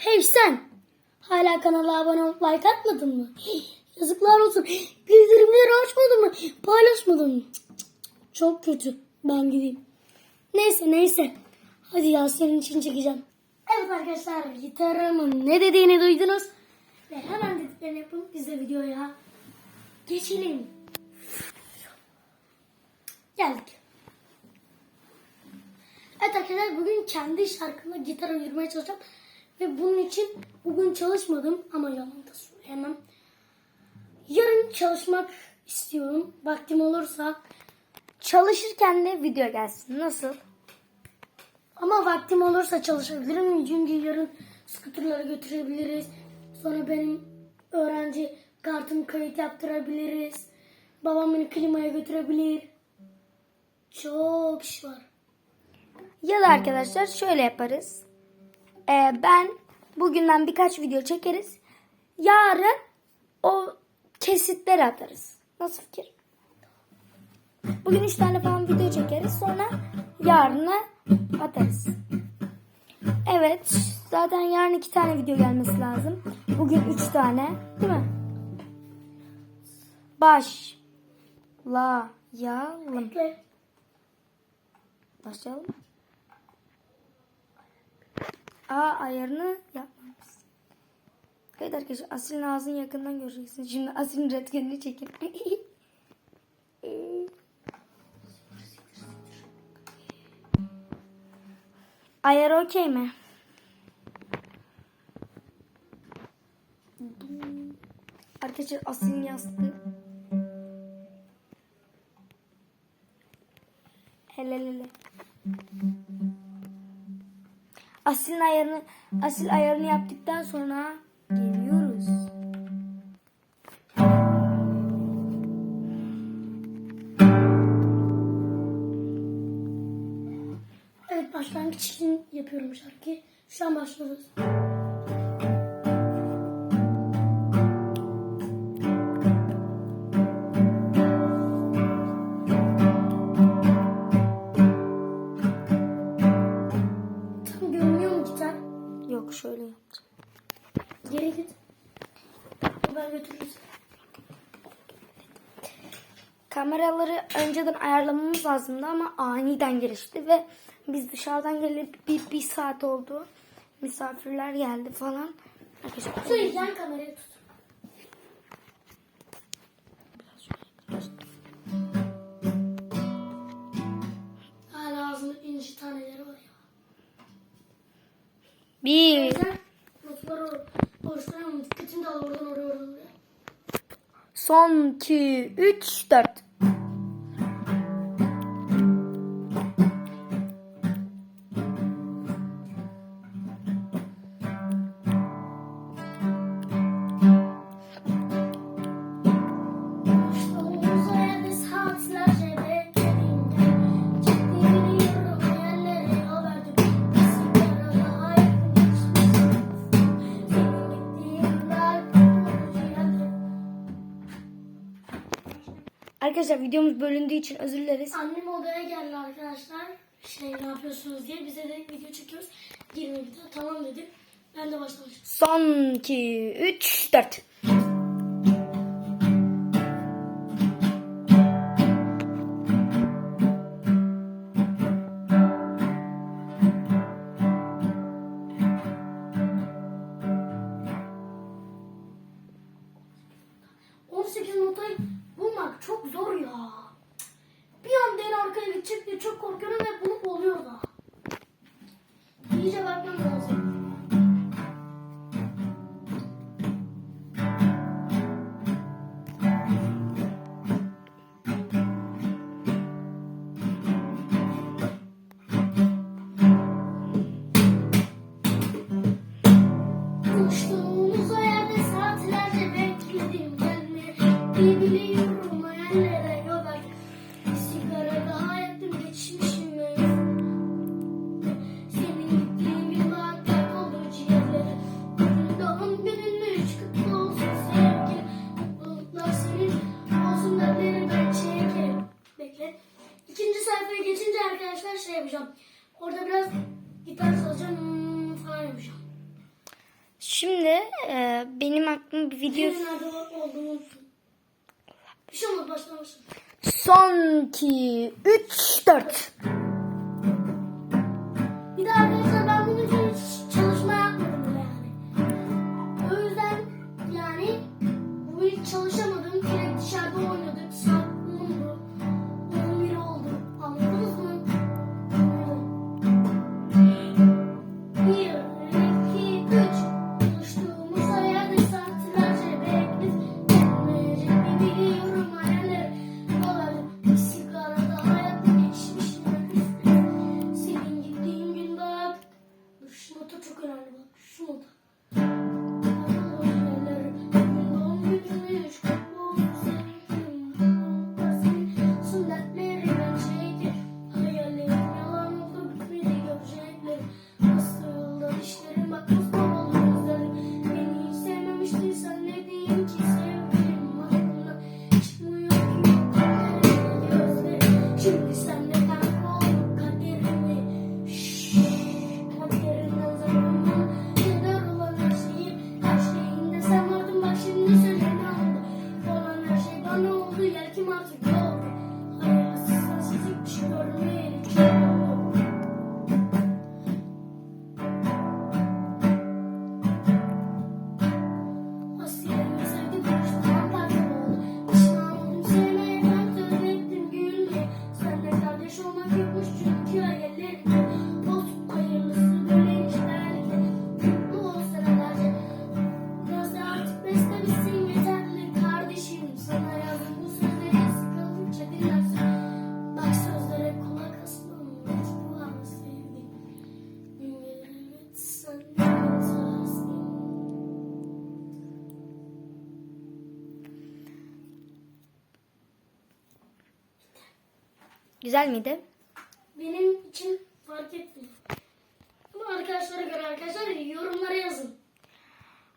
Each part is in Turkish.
Hey sen! Hala kanala abone olup like atmadın mı? Yazıklar olsun. Bildirimleri açmadın mı? Paylaşmadın mı? Çok kötü. Ben gideyim. Neyse neyse. Hadi ya senin için çekeceğim. Evet arkadaşlar gitarımın ne dediğini duydunuz. Ve hemen dediklerini yapın biz de videoya geçelim. Geldik. Evet arkadaşlar bugün kendi şarkımla gitar ayırmaya çalışacağım. Ve bunun için bugün çalışmadım ama yalan da söyleyemem. Yarın çalışmak istiyorum. Vaktim olursa Çalışırken de video gelsin. Nasıl? ama vaktim olursa çalışabilirim. Çünkü yarın skuterları götürebiliriz. Sonra benim öğrenci kartım kayıt yaptırabiliriz. Babam beni klimaya götürebilir. Çok iş var. Ya da arkadaşlar şöyle yaparız. Ee, ben bugünden birkaç video çekeriz. Yarın o kesitleri atarız. Nasıl fikir? Bugün üç tane falan video çekeriz. Sonra yarına atarız. Evet. Zaten yarın iki tane video gelmesi lazım. Bugün üç tane. Değil mi? Baş. La. Yalım. Başlayalım mı? A ayarını yapmamız. Evet arkadaşlar Asil'in ağzını yakından göreceksiniz. Şimdi Asil'in röntgenini çekin. Ayar okey mi? Arkadaşlar Asil'in yastığı. Hele Asil'in ayarını asil ayarını yaptıktan sonra geliyoruz. evet başlangıç için yapıyorum şarkıyı. Şu an başlıyoruz. kameraları önceden ayarlamamız lazımdı ama aniden gelişti ve biz dışarıdan gelip bir, bir saat oldu. Misafirler geldi falan. Arkadaşlar. Su yüzden kamerayı tut. Hala ağzının inci taneleri var ya. Bir. Son 2, 3, 4. Arkadaşlar videomuz bölündüğü için özür dileriz. Annem odaya geldi arkadaşlar. Şey ne yapıyorsunuz diye bize de video çekiyoruz. Girmedi. Tamam dedim. Ben de başlamıştım. Son 2, 3, 4. çok zor video... Bir şey olmaz başlamışım. Son 2, 3, 4. to go. Güzel miydi? Benim için fark etmiyor. Ama arkadaşlara göre arkadaşlar yorumlara yazın.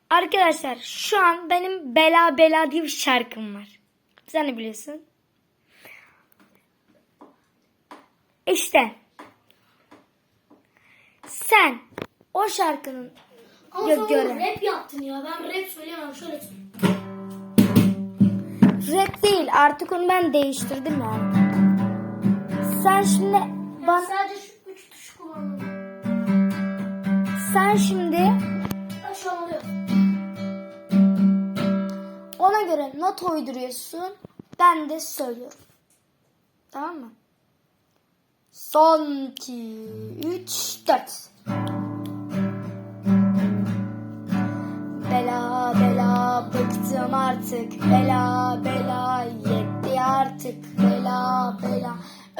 Arkadaşlar şu an benim Bela Bela diye bir şarkım var. Sen ne biliyorsun? İşte sen o şarkının Ama göre. onu rap yaptın ya. Ben rap söyleyemem. Şöyle söyleyeyim. rap değil artık onu ben değiştirdim yani. Sen şimdi Ben bana sadece şu üç tuşu kullandım. sen şimdi oluyor. ona göre not uyduruyorsun. Ben de söylüyorum. Tamam mı? Son 2 3 4 Bela bela bıktım artık Bela bela yetti artık Bela bela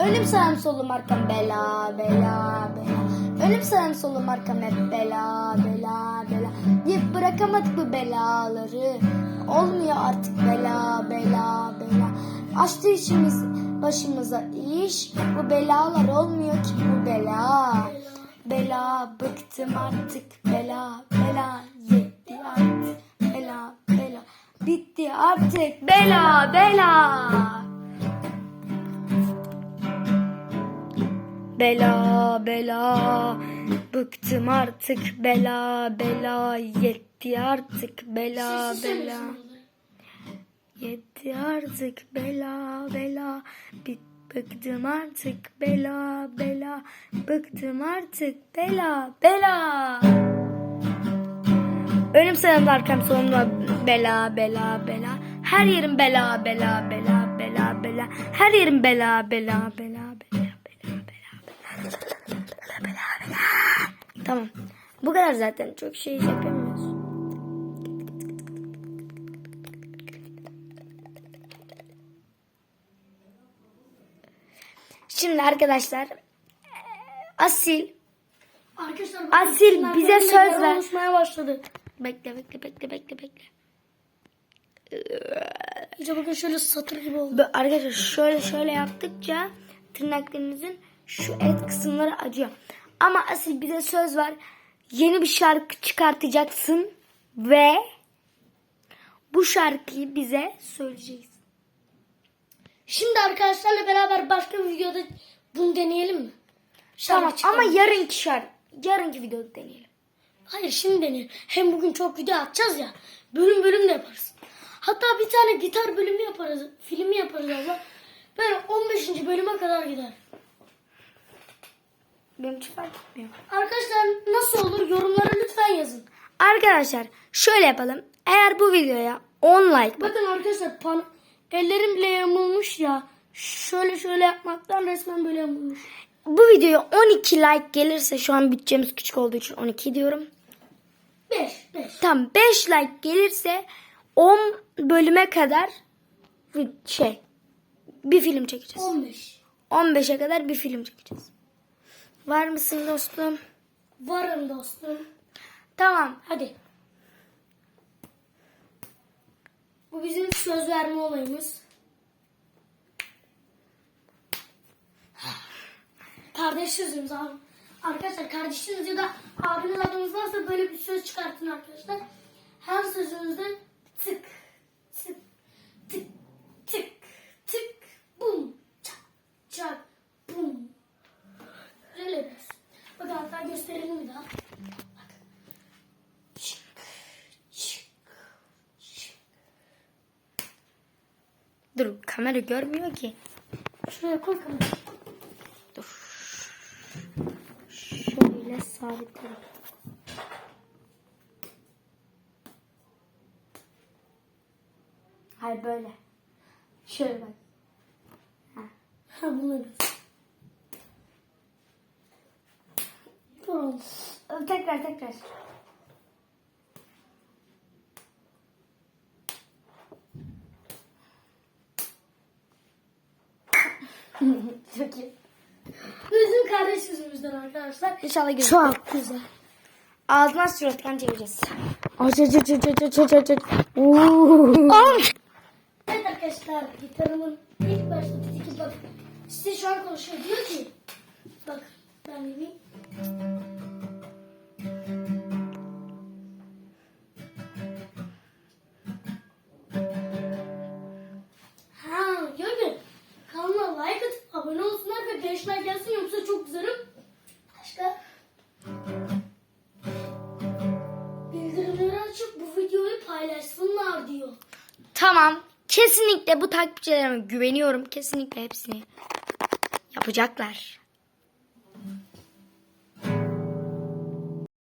Önüm sağım solum arkam bela bela bela. Önüm sağım solum arkam hep bela bela bela. Deyip bırakamadık bu belaları. Olmuyor artık bela bela bela. Açtı işimiz başımıza iş. Bu belalar olmuyor ki bu bela. Bela bıktım artık. Bela bela yetti artık. Bela bela. Bitti artık. Bela bela Bela bela bıktım artık. Bela bela yetti artık. Bela bela. Yetti artık. Bela bela bit bıktım artık. Bela bela bıktım artık. Bela bela. Önüm sağımda arkam solumda bela bela bela. Her yerim bela bela bela bela bela. Her yerim bela bela bela bela Tamam. Bu kadar zaten çok şey yapamıyoruz. Şimdi arkadaşlar Asil Arkadaşlar Asil, bize söz ver. konuşmaya başladı. bekle bekle bekle bekle bekle. İyice bakın şöyle satır gibi oldu. Arkadaşlar şöyle şöyle yaptıkça tırnaklarınızın şu et kısımları acıyor. Ama Asil bize söz ver. Yeni bir şarkı çıkartacaksın ve bu şarkıyı bize söyleyeceksin. Şimdi arkadaşlarla beraber başka bir videoda bunu deneyelim mi? Şarkı Tamam ama yarınki şarkı, yarınki videoda deneyelim. Hayır şimdi denir. Hem bugün çok video atacağız ya. Bölüm bölüm de yaparız. Hatta bir tane gitar bölümü yaparız. Filmi yaparız abla. Böyle 15. bölüme kadar gider. Benim için fark etmiyor. Arkadaşlar nasıl olur yorumlara lütfen yazın. Arkadaşlar şöyle yapalım. Eğer bu videoya 10 like Bakın arkadaşlar pan ellerim bile yamulmuş ya. Şöyle şöyle yapmaktan resmen böyle yamulmuş. bu videoya 12 like gelirse şu an bütçemiz küçük olduğu için 12 diyorum. 5 5. Tam 5 like gelirse 10 bölüme kadar şey bir film çekeceğiz. 15. 15'e kadar bir film çekeceğiz. Var mısın dostum? Varım dostum. Tamam. Hadi. Bu bizim söz verme olayımız. Kardeş sözümüz abi. Arkadaşlar kardeşiniz ya da abiniz adınız varsa böyle bir söz çıkartın arkadaşlar. Her sözünüzde tık tık tık tık tık bum kamera görmüyor ki. Şuraya koy kamerayı. Dur. Şöyle sabitleyelim. Hayır böyle. Şöyle bak. Ha bunu göster. Tamam. Tekrar tekrar. Çok iyi. Bizim kardeş sözümüzden arkadaşlar. İnşallah görürüz. Çok güzel. Ağzına surattan çevireceğiz. Aç aç aç aç aç aç aç aç. Evet arkadaşlar gitarımın ilk başta titiki bak. Size şu an konuşuyor diyor ki. Bak ben yapayım. Kesinlikle bu takipçilerime güveniyorum. Kesinlikle hepsini yapacaklar.